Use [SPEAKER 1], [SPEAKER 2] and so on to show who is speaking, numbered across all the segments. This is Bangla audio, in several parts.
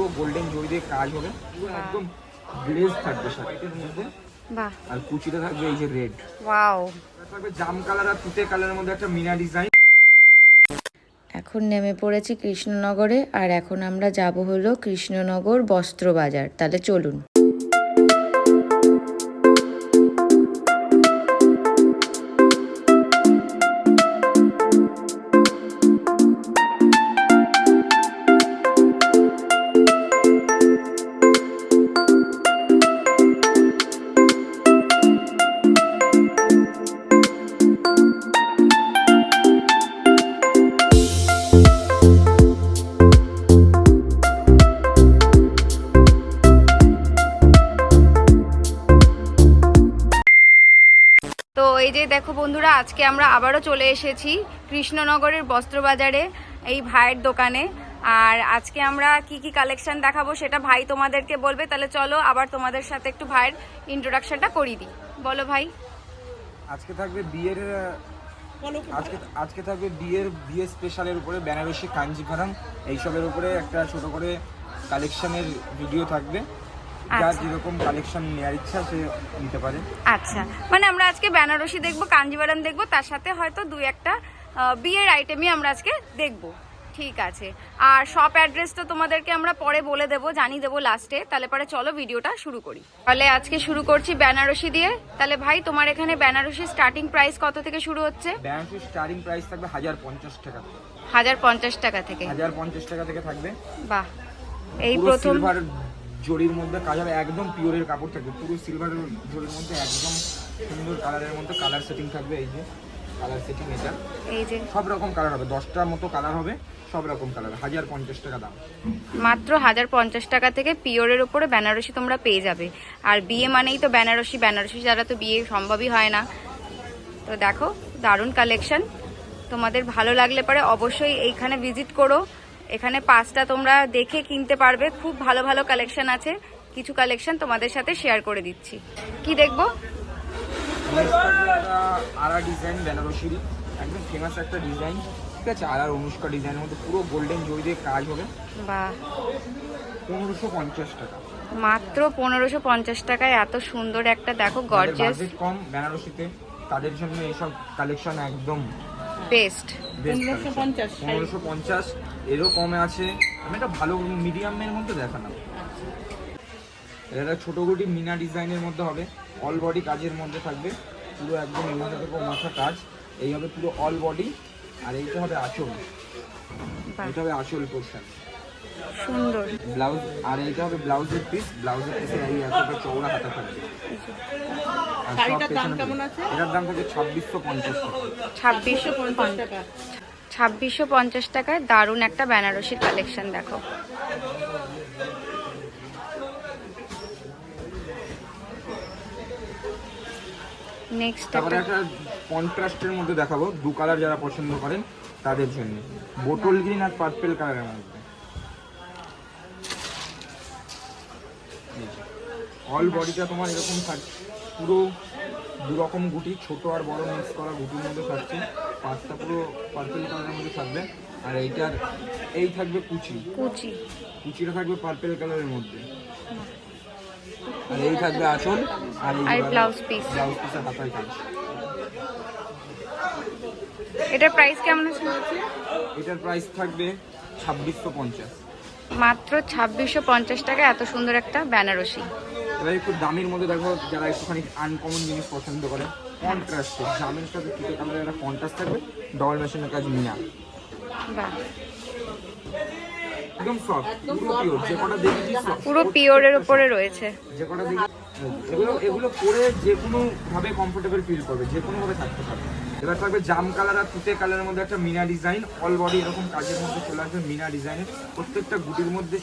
[SPEAKER 1] পুরো গোল্ডেন জড়ি দিয়ে কাজ হবে। পুরো একদম গ্লেজ থাকবে শার্টের মধ্যে।
[SPEAKER 2] বাহ।
[SPEAKER 1] আর কুচিটা থাকবে এই যে রেড।
[SPEAKER 2] ওয়াও।
[SPEAKER 1] থাকবে জাম কালার আর তুতে কালারের মধ্যে একটা মিনা ডিজাইন।
[SPEAKER 2] এখন নেমে পড়েছি কৃষ্ণনগরে আর এখন আমরা যাব হলো কৃষ্ণনগর বস্ত্র বাজার তাহলে চলুন। এই যে দেখো বন্ধুরা, আজকে আমরা আবারও চলে এসেছি কৃষ্ণনগরের বস্ত্রবাজারে, এই ভাইয়ের দোকানে। আর আজকে আমরা কি কি কালেকশন দেখাবো সেটা ভাই তোমাদেরকে বলবে। তাহলে চলো আবার তোমাদের সাথে একটু ভাইয়ের ইন্ট্রোডাকশনটা করিয়ে দিই। বলো ভাই।
[SPEAKER 1] আজকে থাকবে বিয়ের, আজকে আজকে থাকবে বিয়ের বিয়ে স্পেশালের উপরে বেনারসি কাঞ্জিভারাম এইসবের উপরে একটা ছোট করে কালেকশনের ভিডিও থাকবে। যার
[SPEAKER 2] আচ্ছা।
[SPEAKER 1] যেরকম কালেকশন নেওয়ার ইচ্ছা সে নিতে পারে।
[SPEAKER 2] আচ্ছা। মানে আমরা আজকে বেনারসি দেখব কাঞ্জিভারাম দেখব তার সাথে হয়তো দুই একটা বিয়ের আইটেমই আমরা আজকে দেখব। ঠিক আছে। আর শপ অ্যাড্রেস তো তোমাদেরকে আমরা পরে বলে দেবো জানিয়ে দেবো লাস্টে তাহলে পরে চলো ভিডিওটা শুরু করি। তাহলে আজকে শুরু করছি বেনারসি দিয়ে। তাহলে ভাই তোমার এখানে বেনারসি স্টার্টিং প্রাইস কত থেকে শুরু হচ্ছে?
[SPEAKER 1] বেনারসির স্টার্টিং প্রাইস থাকবে হাজার পঞ্চাশ টাকা থেকে।
[SPEAKER 2] হাজার পঞ্চাশ টাকা থেকে।
[SPEAKER 1] হাজার পঞ্চাশ টাকা থেকে থাকবে।
[SPEAKER 2] বাহ। এই
[SPEAKER 1] পুরো
[SPEAKER 2] প্রথম
[SPEAKER 1] জরির মধ্যে হবে একদম পিওরের কাপড় থাকবে পুরো সিলভার জরির মধ্যে একদম সুন্দর কালারের মধ্যে কালার সেটিং থাকবে এই যে কালার সেটিং এটা।
[SPEAKER 2] এই যে।
[SPEAKER 1] সব রকম কালার হবে দশটার মতো কালার হবে সব রকম কালার হাজার পঞ্চাশ টাকা দাম।
[SPEAKER 2] মাত্র হাজার পঞ্চাশ টাকা থেকে পিওরের উপরে বেনারসি তোমরা পেয়ে যাবে। আর বিয়ে মানেই তো বেনারসি বেনারসি ছাড়া তো বিয়ে সম্ভবই হয় না। তো দেখো দারুণ কালেকশন তোমাদের ভালো লাগলে পরে অবশ্যই এইখানে ভিজিট করো। এখানে পাঁচটা তোমরা দেখে কিনতে পারবে। খুব ভালো ভালো কালেকশন আছে। কিছু কালেকশন তোমাদের সাথে শেয়ার করে দিচ্ছি। কি দেখব?
[SPEAKER 1] Next আরা ডিজাইন বেনারসির একদম ফেমাস একটা ডিজাইন। ঠিক আছে আর আর অনুষ্কা ডিজাইনের মধ্যে পুরো গোল্ডেন জরি দিয়ে কাজ হবে।
[SPEAKER 2] বা
[SPEAKER 1] পনেরোশো পঞ্চাশ টাকা।
[SPEAKER 2] মাত্র পনেরোশো পঞ্চাশ টাকায় এত সুন্দর একটা দেখো গর্জিয়াস
[SPEAKER 1] কম বেনারসিতে। তাদের জন্য এইসব কালেকশন একদম
[SPEAKER 2] বেস্ট
[SPEAKER 1] পনেরোশো পঞ্চাশ এরও কমে আছে। আমি একটা ভালো মিডিয়ামের মধ্যে দেখালাম। এটা একটা ছোটো গুটি মিনা ডিজাইনের মধ্যে হবে। অল বডি কাজের মধ্যে থাকবে। পুরো একদম এই মাথা থেকে মাথা কাজ। এই হবে পুরো অল বডি আর এইটা হবে আঁচল। এটা হবে আঁচল পোর্শন
[SPEAKER 2] সুন্দর।
[SPEAKER 1] ব্লাউজ আর এইটা হবে ব্লাউজের পিস ব্লাউজের পিসে এই এতটা চৌড়া হাতা থাকবে। আর সব পেছনে এটার দাম থাকে ছাব্বিশশো পঞ্চাশ টাকা।
[SPEAKER 2] ছাব্বিশশো ছাব্বিশশো পঞ্চাশ টাকায় দারুণ একটা বেনারসির কালেকশন দেখো। নেক্সট
[SPEAKER 1] তারপরে একটা কন্ট্রাস্টের মধ্যে দেখাবো। দু কালার যারা পছন্দ করেন তাদের জন্য। বোটল গ্রিন আর পার্পেল কালারের মধ্যে। অল বডিটা তোমার এরকম থাকছে। পুরো দু রকম গুটি ছোট আর বড় মিক্স করা গুটির মধ্যে থাকছে। পাঁচটা পুরো পার্পেল কালারের মধ্যে থাকবে। আর এইটার এই থাকবে কুচি।
[SPEAKER 2] কুচি।
[SPEAKER 1] কুচিটা থাকবে পার্পেল কালারের মধ্যে। আর এই থাকবে আঁচল আর এই
[SPEAKER 2] ব্লাউজ পিস
[SPEAKER 1] ব্লাউজ পিসের হাতায় কাজ
[SPEAKER 2] এটার প্রাইস কেমন আছে
[SPEAKER 1] এটার প্রাইস থাকবে ছাব্বিশশো পঞ্চাশ।
[SPEAKER 2] মাত্র ছাব্বিশশো পঞ্চাশ টাকা এত সুন্দর একটা বেনারসি।
[SPEAKER 1] এবার একটু দামের মধ্যে দেখো যারা একটুখানি আনকমন জিনিস পছন্দ করে কন্ট্রাস্ট জামের সাথে তুতে কালারের একটা কন্ট্রাস্ট থাকবে? ডবল মেশিনের কাজ মিনা। একদম সফট পুরো পিওর যে কটা দেখেছি।
[SPEAKER 2] পুরো পিওরের উপরে রয়েছে।
[SPEAKER 1] যে কটা দেখি এগুলো এগুলো পরে যে কোনো ভাবে কমফোর্টেবল ফিল করবে যে কোনো ভাবে থাকতে পারবে। এবার থাকবে জাম কালার আর তুতে কালারের মধ্যে একটা মিনা ডিজাইন অল বডি এরকম কাজের মধ্যে চলে আসবে মিনা ডিজাইনের প্রত্যেকটা গুটির মধ্যে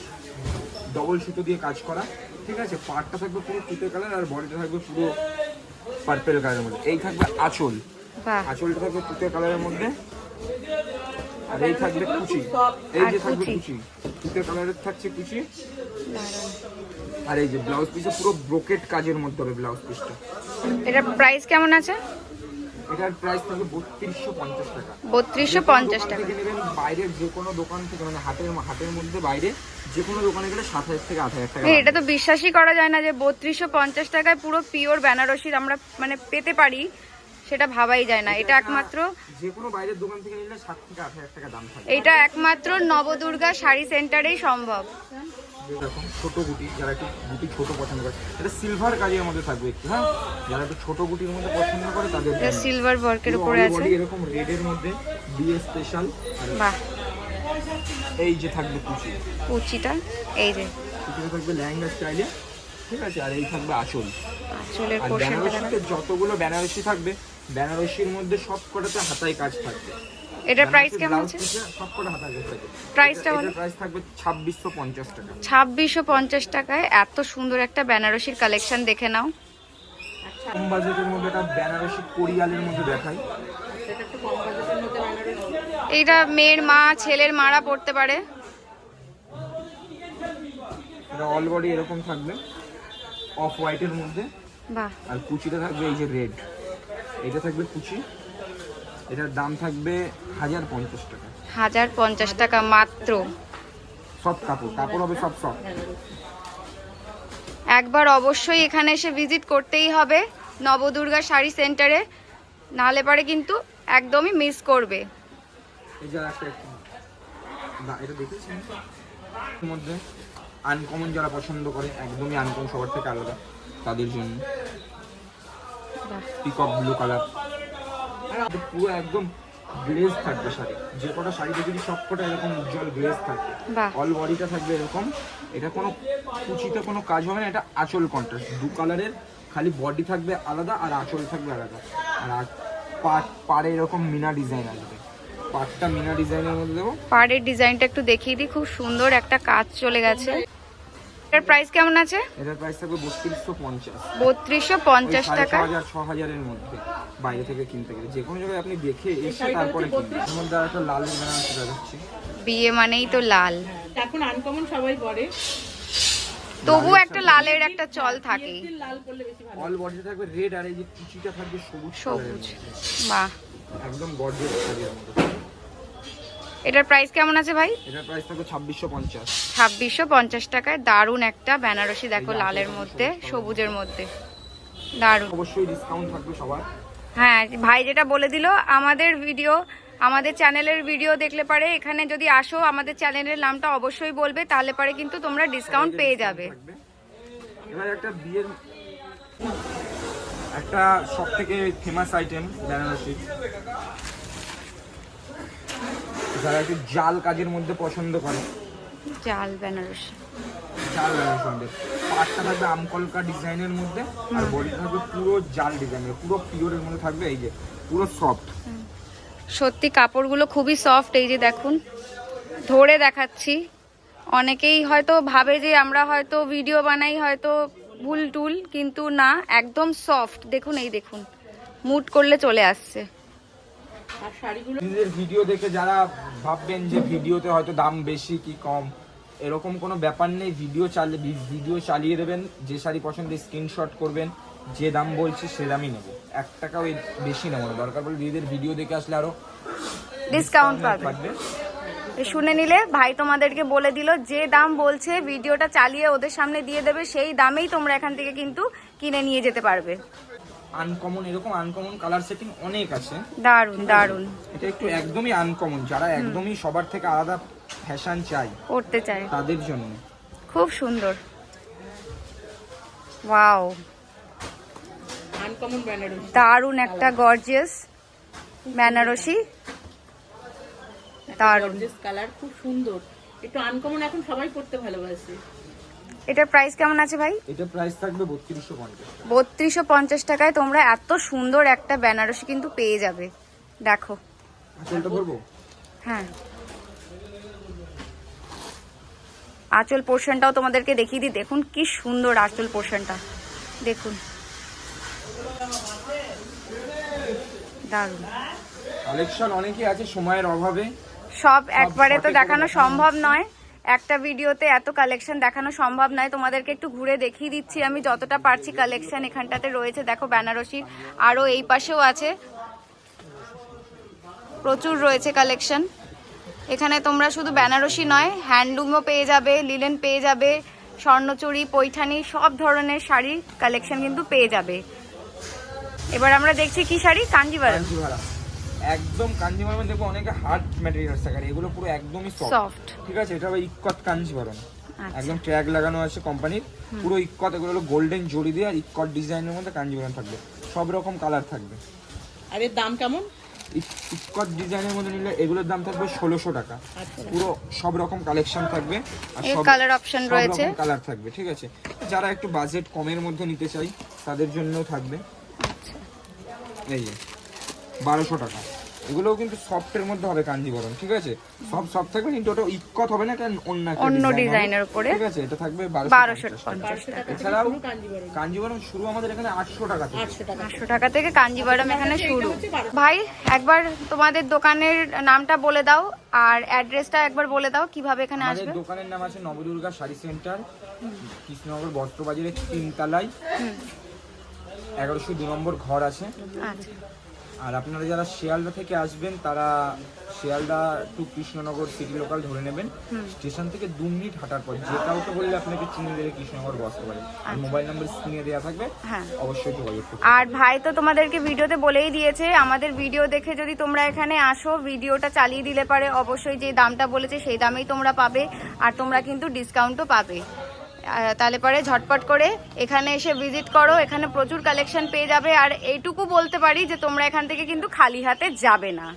[SPEAKER 1] ডবল সুতো দিয়ে কাজ করা। ঠিক আছে পাটটা থাকবে পুরো ফুটে কালার আর বডিটা থাকবে পুরো পার্পেল কালারের মধ্যে। এই থাকবে আঁচল।
[SPEAKER 2] বাহ।
[SPEAKER 1] আঁচলটা থাকবে ফুটে কালারের মধ্যে। আর এই থাকবে কুচি। এই যে থাকবে
[SPEAKER 2] কুচি।
[SPEAKER 1] ফুটে কালারের থাকছে কুচি। আর এই যে ব্লাউজ পিসে পুরো ব্রোকেট কাজের মধ্যে হবে ব্লাউজ পিসটা
[SPEAKER 2] এটা প্রাইস কেমন আছে?
[SPEAKER 1] এটার প্রাইস থাকবে বত্রিশশো পঞ্চাশ টাকা।
[SPEAKER 2] বত্রিশশো পঞ্চাশ টাকা।
[SPEAKER 1] নেবেন বাইরের যে কোনো দোকান থেকে মানে হাটের হাটের মধ্যে বাইরে যে কোনো দোকানে গেলে সাত হাজার থেকে আট হাজার টাকা
[SPEAKER 2] এটা তো বিশ্বাসই করা যায় না যে বত্রিশশো পঞ্চাশ টাকায় পুরো পিওর বেনারসির আমরা মানে পেতে পারি সেটা ভাবাই যায় না। এটা একমাত্র
[SPEAKER 1] যে কোনো বাইরের দোকান থেকে নিলে থেকে আট হাজার টাকা দাম থাকবে
[SPEAKER 2] এটা একমাত্র নবদুর্গা শাড়ি সেন্টারেই সম্ভব।
[SPEAKER 1] এরকম ছোট গুটি যারা একটু গুটি ছোট পছন্দ করে এটা সিলভার কাজের মধ্যে থাকবে একটু হ্যাঁ? যারা একটু ছোট গুটির মধ্যে পছন্দ করে তাদের
[SPEAKER 2] সিলভার ওয়ার্কের
[SPEAKER 1] পুরো
[SPEAKER 2] উপরে আছে।
[SPEAKER 1] এরকম রেডের মধ্যে বিয়ে স্পেশাল
[SPEAKER 2] বাহ।
[SPEAKER 1] এই যে থাকবে কুচি।
[SPEAKER 2] কুচিটা এই যে।
[SPEAKER 1] কুচিটা থাকবে লেহেঙ্গা স্টাইলে ঠিক আছে? আর এই থাকবে আঁচল।
[SPEAKER 2] চুলের
[SPEAKER 1] আর
[SPEAKER 2] পোর্শনটা
[SPEAKER 1] যতগুলো বেনারসি থাকবে বেনারসির মধ্যে সব কটাতে হাতায় কাজ থাকবে।
[SPEAKER 2] এটা প্রাইস কেমন আছে?
[SPEAKER 1] পিসে সব কটা হাতায় কাজ থাকবে।
[SPEAKER 2] প্রাইসটা
[SPEAKER 1] এটা- প্রাইস থাকবে ছাব্বিশশো পঞ্চাশ টাকা।
[SPEAKER 2] ছাব্বিশশো পঞ্চাশ টাকায় এত সুন্দর একটা বেনারসির কালেকশন দেখে নাও।
[SPEAKER 1] কম বাজেটের মধ্যে একটা বেনারসি কোরিয়ালের মধ্যে দেখাই।
[SPEAKER 2] এইটা মেয়ের মা ছেলের মারা পড়তে পারে।
[SPEAKER 1] এটা অল বডি এরকম থাকবে। অফ হোয়াইটের মধ্যে।
[SPEAKER 2] বাহ।
[SPEAKER 1] আর কুচিটা থাকবে এই যে রেড এটা থাকবে কুচি। এটার দাম থাকবে হাজার পঞ্চাশ টাকা।
[SPEAKER 2] হাজার পঞ্চাশ টাকা মাত্র।
[SPEAKER 1] সব কাপড় কাপড় হবে সব সব।
[SPEAKER 2] একবার অবশ্যই এখানে এসে ভিজিট করতেই হবে নবদুর্গা শাড়ি সেন্টারে নাহলে পরে কিন্তু একদমই মিস করবে।
[SPEAKER 1] মধ্যে আনকমন যারা পছন্দ করে একদমই আনকমন সবার থেকে আলাদা। তাদের জন্য। পিকক ব্লু কালার পুরো একদম গ্লেজ থাকবে শাড়ি। যে কটা শাড়ি দেখেছি সব কটা এরকম উজ্জ্বল গ্লেজ থাকবে। অল বডিটা থাকবে এরকম। এটা কোনো কুচিতে কোনো কাজ হবে না এটা আঁচল কন্ট্রাস্ট দু কালারের খালি বডি থাকবে আলাদা আর আঁচল থাকবে আলাদা। আর পাট পাড়ে এরকম মিনা ডিজাইন আসবে। পাটটা মিনা ডিজাইনের মধ্যে দেবো।
[SPEAKER 2] পাড়ের ডিজাইনটা একটু দেখিয়ে দিই খুব সুন্দর একটা কাজ চলে গেছে। এটার প্রাইস কেমন আছে?
[SPEAKER 1] এটার প্রাইস থাকবে বত্রিশশো পঞ্চাশ।
[SPEAKER 2] বত্রিশশো পঞ্চাশ
[SPEAKER 1] সাড়ে ছ
[SPEAKER 2] টাকা।
[SPEAKER 1] হাজার ছ হাজারের মধ্যে বাইরে থেকে কিনতে গেলে। যে কোনো জায়গায় আপনি দেখে এসে তারপরে কিনবেন। এর আর একটা লালের বেনারসি দেখাচ্ছি
[SPEAKER 2] বিয়ে মানেই তো লাল।
[SPEAKER 3] এখন আনকমন সবাই পরে।
[SPEAKER 2] তবু একটা লালের একটা চল থাকে।
[SPEAKER 3] লাল পরলে বেশি ভালো।
[SPEAKER 1] অল বডিতে থাকবে রেড আর এই যে কুচিটা থাকবে সবুজ
[SPEAKER 2] সবুজ। বাহ।
[SPEAKER 1] একদম কাজের মধ্যে।
[SPEAKER 2] এটার প্রাইস কেমন আছে ভাই?
[SPEAKER 1] এটার প্রাইস থাকবে ছাব্বিশশো পঞ্চাশ।
[SPEAKER 2] ছাব্বিশশো পঞ্চাশ টাকায় দারুণ একটা বেনারসি দেখো লালের মধ্যে সবুজের মধ্যে। দারুণ।
[SPEAKER 1] অবশ্যই ডিসকাউন্ট থাকবে সবার।
[SPEAKER 2] হ্যাঁ ভাই যেটা বলে দিল আমাদের ভিডিও আমাদের চ্যানেলের ভিডিও দেখলে পারে এখানে যদি আসো আমাদের চ্যানেলের নামটা অবশ্যই বলবে তাহলে পারে কিন্তু তোমরা ডিসকাউন্ট পেয়ে যাবে।
[SPEAKER 1] এবার একটা বিয়ের একটা সব থেকে ফেমাস আইটেম বেনারসি। যারা একটু জাল কাজের মধ্যে পছন্দ করে।
[SPEAKER 2] জাল বেনারসি।
[SPEAKER 1] জাল বেনারসি মধ্যে। পাটটা থাকবে আমকলকা ডিজাইনের মধ্যে আর বডিটা থাকবে পুরো জাল ডিজাইনের পুরো পিওরের মধ্যে থাকবে এই যে পুরো সফট।
[SPEAKER 2] সত্যি কাপড়গুলো খুবই সফট এই যে দেখুন। ধরে দেখাচ্ছি। অনেকেই হয়তো ভাবে যে আমরা হয়তো ভিডিও বানাই হয়তো ভুল টুল কিন্তু না একদম সফট। দেখুন এই দেখুন। মুট করলে চলে আসছে।
[SPEAKER 3] আর শাড়িগুলো
[SPEAKER 1] নিজের ভিডিও দেখে যারা ভাববেন যে ভিডিওতে হয়তো দাম বেশি কি কম এরকম কোনো ব্যাপার নেই। ভিডিও চালিয়ে ভিডিও চালিয়ে দেবেন। যে শাড়ি পছন্দ স্ক্রিনশট করবেন। যে দাম বলছি সে দামই নেব। এক টাকাও বেশি নেব না। দরকার পড়লে দিদিদের ভিডিও দেখে আসলে আরও
[SPEAKER 2] ডিসকাউন্ট পাবে। শুনে নিলে ভাই তোমাদেরকে বলে দিল যে দাম বলছে ভিডিওটা চালিয়ে ওদের সামনে দিয়ে দেবে সেই দামেই তোমরা এখান থেকে কিন্তু কিনে নিয়ে যেতে পারবে।
[SPEAKER 1] আনকমন এরকম আনকমন কালার সেটিং অনেক আছে।
[SPEAKER 2] দারুণ দারুণ
[SPEAKER 1] এটা একটু একদমই আনকমন যারা একদমই সবার থেকে আলাদা ফ্যাশন চাই
[SPEAKER 2] করতে চাই
[SPEAKER 1] তাদের জন্য।
[SPEAKER 2] খুব সুন্দর। ওয়াও
[SPEAKER 3] আনকমন বেনারসি
[SPEAKER 2] দারুণ একটা গর্জিয়াস বেনারসি দারুণ
[SPEAKER 3] গর্জিয়াস কালার খুব সুন্দর। একটু আনকমন এখন সবাই পরতে ভালোবাসে।
[SPEAKER 2] এটার প্রাইস কেমন আছে ভাই?
[SPEAKER 1] এটা প্রাইস থাকবে বত্রিশশো পঞ্চাশ
[SPEAKER 2] বত্রিশশো পঞ্চাশ টাকায় তোমরা এত সুন্দর একটা বেনারসি কিন্তু পেয়ে যাবে। দেখো।
[SPEAKER 1] আঁচলটা
[SPEAKER 2] হ্যাঁ। আঁচল পোর্শনটাও তোমাদেরকে দেখিয়ে দিই। দেখুন কি সুন্দর আঁচল পোর্শনটা দেখুন। দারুণ।
[SPEAKER 1] কালেকশন অনেকই আছে সময়ের অভাবে।
[SPEAKER 2] সব একবারে তো দেখানো সম্ভব নয়। একটা ভিডিওতে এত কালেকশন দেখানো সম্ভব নয়। তোমাদেরকে একটু ঘুরে দেখিয়ে দিচ্ছি। আমি যতটা পারছি কালেকশন এখানটাতে রয়েছে। দেখো, বেনারসির আরও এই পাশেও আছে। প্রচুর রয়েছে কালেকশন এখানে তোমরা শুধু বেনারসি নয় হ্যান্ডলুমও পেয়ে যাবে লিলেন পেয়ে যাবে, স্বর্ণচুরি, পৈঠানি, সব ধরনের শাড়ি কালেকশন কিন্তু পেয়ে যাবে। এবার আমরা দেখছি কি শাড়ি? কাঞ্জিভারম
[SPEAKER 1] একদম কাঞ্জি কাঞ্জিভারাম দেখব অনেকে হার্ড ম্যাটেরিয়ালস থাকে আর এগুলো পুরো একদমই সফট ঠিক আছে এটা হবে ইক্কত কাঞ্জিভারাম
[SPEAKER 2] আচ্ছা।
[SPEAKER 1] একদম ট্র্যাগ লাগানো আছে কোম্পানির পুরো ইক্কত এগুলো হলো গোল্ডেন জড়ি দিয়ে আর ইক্কত ডিজাইনের মধ্যে কাঞ্জিভারাম থাকবে। সব রকম কালার থাকবে।
[SPEAKER 3] আর এর দাম কেমন?
[SPEAKER 1] ইক- ডিজাইনের মধ্যে নিলে এগুলোর দাম থাকবে ষোলোশো টাকা।
[SPEAKER 3] আচ্ছা।
[SPEAKER 1] পুরো সব রকম কালেকশন থাকবে আর সব
[SPEAKER 2] কালার অপশন রয়েছে।
[SPEAKER 1] কালার থাকবে ঠিক আছে। যারা একটু বাজেট কমের মধ্যে নিতে চাই তাদের জন্যও থাকবে।
[SPEAKER 2] আচ্ছা।
[SPEAKER 1] এই যে। বারোশো টাকা। এগুলোও কিন্তু সফটের মধ্যে হবে কাঞ্জিবরম ঠিক আছে? সব সফট থাকবে কিন্তু ওটা ইক্কত হবে না এটা অন্য
[SPEAKER 2] অন্য ডিজাইনের উপরে
[SPEAKER 1] ঠিক আছে? এটা থাকবে
[SPEAKER 2] বারোশো
[SPEAKER 1] বারোশো
[SPEAKER 2] পঞ্চাশ
[SPEAKER 3] বারোশো টাকা থেকে
[SPEAKER 1] এছাড়াও
[SPEAKER 3] কাঞ্জিবরম।
[SPEAKER 1] কাঞ্জিবরম শুরু আমাদের এখানে আটশো টাকা থেকে।
[SPEAKER 3] আটশো টাকা
[SPEAKER 2] পাঁচশো টাকা থেকে কাঞ্জিভারম এখানে শুরু। ভাই একবার তোমাদের দোকানের নামটা বলে দাও আর অ্যাড্রেসটা একবার বলে দাও কীভাবে এখানে আসবে?
[SPEAKER 1] আমাদের দোকানের নাম আছে নবদুর্গা শাড়ি সেন্টার কৃষ্ণনগর বস্ত্রবাজারের তিনতলায়। এগারোশো দু নম্বর ঘর আছে।
[SPEAKER 2] আচ্ছা।
[SPEAKER 1] আর আপনারা যারা শিয়ালদা থেকে আসবেন তারা Sealdah to Krishnanagar city local ধরে নেবেন। স্টেশন থেকে দু মিনিট হাঁটার পর যে কাউকে বললে আপনাকে চিনে দেবে কৃষ্ণনগর বসতে পারে আর মোবাইল নাম্বার স্ক্রিনে দেওয়া থাকবে
[SPEAKER 2] হ্যাঁ।
[SPEAKER 1] অবশ্যই যোগাযোগ
[SPEAKER 2] আর ভাই তো তোমাদেরকে ভিডিওতে বলেই দিয়েছে আমাদের ভিডিও দেখে যদি তোমরা এখানে আসো ভিডিওটা চালিয়ে দিলে পারে। অবশ্যই যে দামটা বলেছে সেই দামেই তোমরা পাবে আর তোমরা কিন্তু ডিসকাউন্টও পাবে। তাহলে পরে ঝটপট করে এখানে এসে ভিজিট করো। এখানে প্রচুর কালেকশন পেয়ে যাবে। আর এইটুকু বলতে পারি যে তোমরা এখান থেকে কিন্তু খালি হাতে যাবে না।